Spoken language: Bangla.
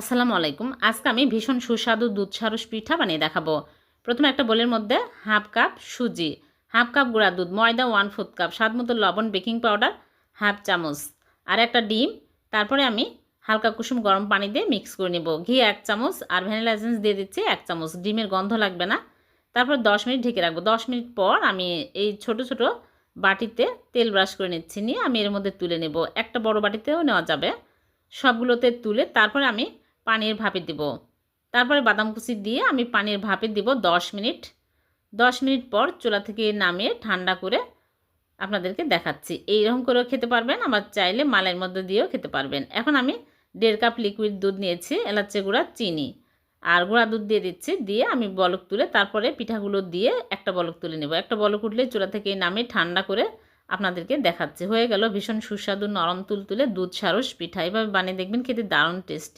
আসসালামু আলাইকুম। আজকে আমি ভীষণ সুস্বাদু দুধ সারস পিঠা বানিয়ে দেখাবো। প্রথমে একটা বোলের মধ্যে হাফ কাপ সুজি, হাফ কাপ গুঁড়া দুধ, ময়দা ওয়ান ফোর্থ কাপ স্বাদ মতো লবণ বেকিং পাউডার হাফ চামচ আর একটা ডিম। তারপরে আমি হালকা কুসুম গরম পানি দিয়ে মিক্স করে নেব। ঘি এক চামচ আর ভ্যানিলা এসেন্স দিয়ে দিচ্ছি এক চামচ। ডিমের গন্ধ লাগবে না। তারপর দশ মিনিট ঢেকে রাখব। দশ মিনিট পর আমি এই ছোট ছোট বাটিতে তেল ব্রাশ করে নিচ্ছি। নিয়ে আমি এর মধ্যে তুলে নেব। একটা বড় বাটিতেও নেওয়া যাবে। সবগুলোতে তুলে তারপরে আমি পানির ভাপে দিব। তারপরে বাদাম কুচি দিয়ে আমি পানির ভাপে দিব দশ মিনিট। দশ মিনিট পর চুলা থেকে নামিয়ে ঠান্ডা করে আপনাদেরকে দেখাচ্ছি। এইরকম করেও খেতে পারবেন, আবার চাইলে মালের মধ্যে দিয়েও খেতে পারবেন। এখন আমি দেড় কাপ লিকুইড দুধ নিয়েছি এলাচে গুঁড়া, চিনি। আর গুঁড়া দুধ দিয়ে দিচ্ছি, দিয়ে আমি বলক তুলে তারপরে পিঠাগুলো দিয়ে একটা বলক তুলে নেব। একটা বলক উঠলে চুলা থেকে নামিয়ে ঠান্ডা করে আপনাদেরকে দেখাচ্ছি। হয়ে গেল ভীষণ সুস্বাদু নরম তুল তুলে দুধ সারস পিঠা। এভাবে বানিয়ে দেখবেন খেতে দারুণ টেস্ট।